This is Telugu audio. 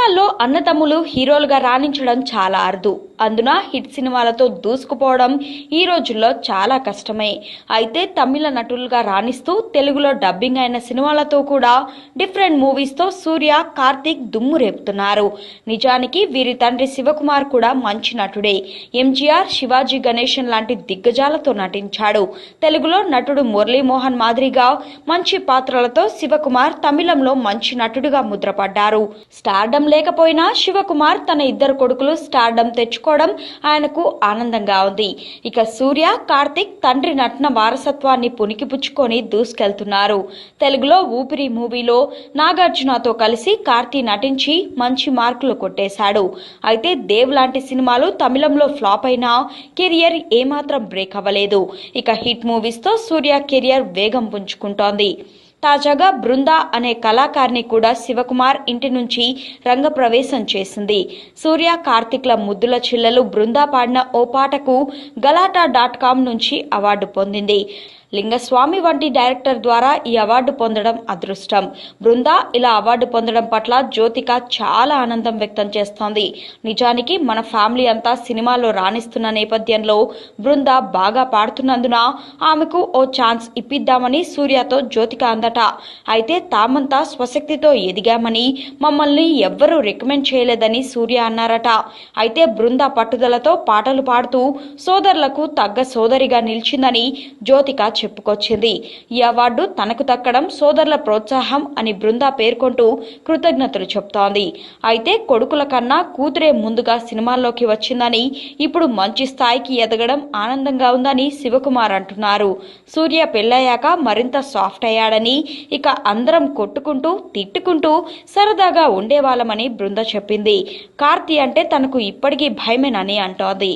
సినిమాల్లో అన్నతమ్ములు హీరోలుగా రాణించడం చాలా అరుదు. అందున హిట్ సినిమాలతో దూసుకుపోవడం ఈ రోజుల్లో చాలా కష్టమే. అయితే తమిళ నటులుగా రాణిస్తూ తెలుగులో డబ్బింగ్ అయిన సినిమాలతో కూడా డిఫరెంట్ మూవీస్తో సూర్య కార్తీక్ దుమ్ము రేపుతున్నారు. నిజానికి వీరి తండ్రి శివకుమార్ కూడా మంచి నటుడే. ఎంజీఆర్ శివాజీ గణేషన్ లాంటి దిగ్గజాలతో నటించాడు. తెలుగులో నటుడు మురళీమోహన్ మాదిరిగా మంచి పాత్రలతో శివకుమార్ తమిళంలో మంచి నటుడిగా ముద్రపడ్డారు. స్టార్డం లేకపోయినా శివకుమార్ తన ఇద్దరు కొడుకులు స్టార్డం తెచ్చుకోవడం ఆయనకు ఆనందంగా ఉంది. ఇక సూర్య కార్తిక్ తండ్రి నటన వారసత్వాన్ని పుణికిపుచ్చుకొని దూసుకెళ్తున్నారు. తెలుగులో ఊపిరి మూవీలో నాగార్జునతో కలిసి కార్తీ నటించి మంచి మార్కులు కొట్టేశాడు. అయితే దేవ్ లాంటి సినిమాలు తమిళంలో ఫ్లాప్ అయినా కెరియర్ ఏమాత్రం బ్రేక్ అవ్వలేదు. ఇక హిట్ మూవీస్తో సూర్య కెరియర్ వేగం పుంజుకుంటోంది. తాజాగా బృందా అనే కళాకారిణి కూడా శివకుమార్ ఇంటి నుంచి రంగప్రవేశం చేసింది. సూర్య కార్తిక్ల ముద్దుల చిల్లలు బృందా పాడిన ఓ పాటకు గలాటా డాట్ కామ్ నుంచి అవార్డు పొందింది. లింగస్వామి వంటి డైరెక్టర్ ద్వారా ఈ అవార్డు పొందడం అదృష్టం. బృందా ఇలా అవార్డు పొందడం పట్ల జ్యోతిక చాలా ఆనందం వ్యక్తం చేస్తోంది. నిజానికి మన ఫ్యామిలీ అంతా సినిమాలో రాణిస్తున్న నేపథ్యంలో బృంద బాగా పాడుతున్నందున ఆమెకు ఓ ఛాన్స్ ఇప్పిద్దామని సూర్యతో జ్యోతిక అందట. అయితే తామంతా స్వశక్తితో ఎదిగామని మమ్మల్ని ఎవ్వరూ రికమెండ్ చేయలేదని సూర్య అన్నారట. అయితే బృందా పట్టుదలతో పాటలు పాడుతూ సోదరులకు తగ్గ సోదరిగా నిలిచిందని జ్యోతిక చెప్పుకొచ్చింది. ఈ అవార్డు తనకు దక్కడం సోదరుల ప్రోత్సాహం అని బృందా పేర్కొంటూ కృతజ్ఞతలు చెప్తోంది. అయితే కొడుకుల కన్నా కూతురే ముందుగా సినిమాల్లోకి వచ్చిందని ఇప్పుడు మంచి స్థాయికి ఎదగడం ఆనందంగా ఉందని శివకుమార్ అంటున్నారు. సూర్య పెళ్ళయ్యాక మరింత సాఫ్ట్ అయ్యాడని ఇక అందరం కొట్టుకుంటూ తిట్టుకుంటూ సరదాగా ఉండేవాళ్ళమని బృంద చెప్పింది. కార్తీ అంటే తనకు ఇప్పటికీ భయమేనని అంటోంది.